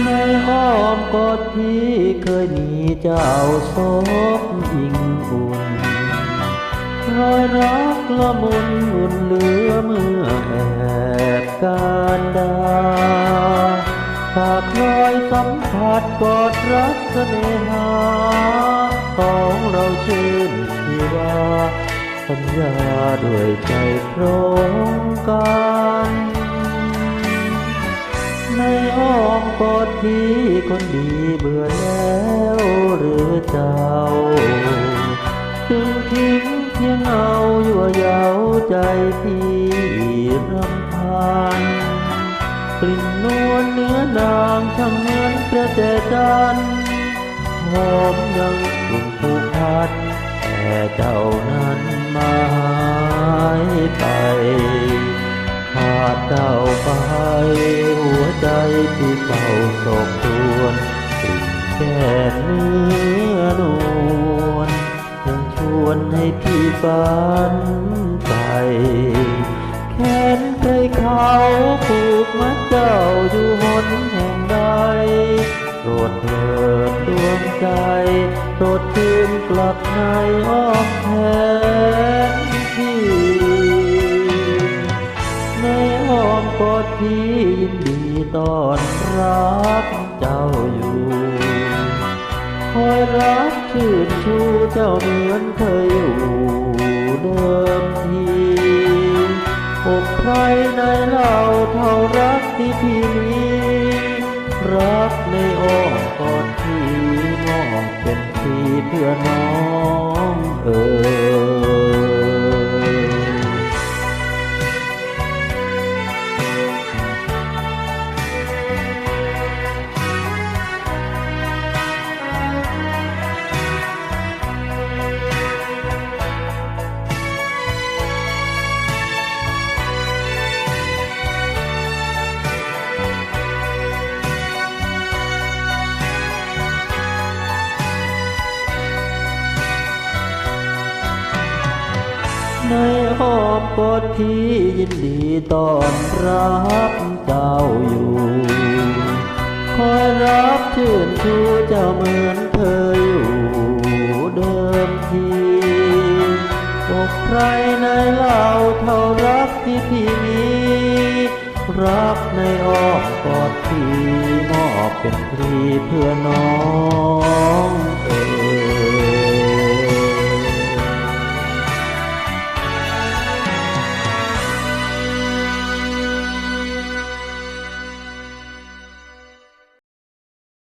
ในอ้อมกอดที่เคยมีเจ้าซบอิงอุ่นรอยรักละมุนอุ่นเหลือเมื่อแอบการดาฝากรอยสัมผัสกอดรักเสน่หาของเราชื่นชีวาสัญญาด้วยใจตรงกันในอ้อม กอดที่คนดีเบื่อแล้วหรือเจ้า จึงทิ้งเพียงเอายั่วเย้าใจพี่รำพันกลิ่นนวลเนื้อนางช่างเหมือนกระแจจันหอมยังกลุ่นผูกพันแต่เจ้านั้นมา ที่เฝ้าศกครวนกลิ่นแค่เนื้อนวลยังชวนให้พี่ฝันไปแขนเคยเขาผูกมัดเจ้าอยู่หนแห่งใดโปรดเถิดดวงใจโปรดคืนกลับในอ้อมแขนพี่ในอ้อมกอดที่ยินดี ต้อนรับเจ้าอยู่ คอยรักชื่นชูเจ้าเหมือนเคยอยู่เดิมทีอกใครในเล่าเท่ารักที่พี่มีรักในอ้อมกอดที่มอบเป็นที่เพื่อน้องเอ๋ย ในอ้อมกอดที่ยินดีต้อนรับเจ้าอยู่ คอยรับชื่นชูเจ้าเหมือนเคยอยู่เดิมทีอกใครในเล่าเท่ารักที่พี่มีรักในอ้อมกอดที่มอบเป็นพรีเพื่อน้อง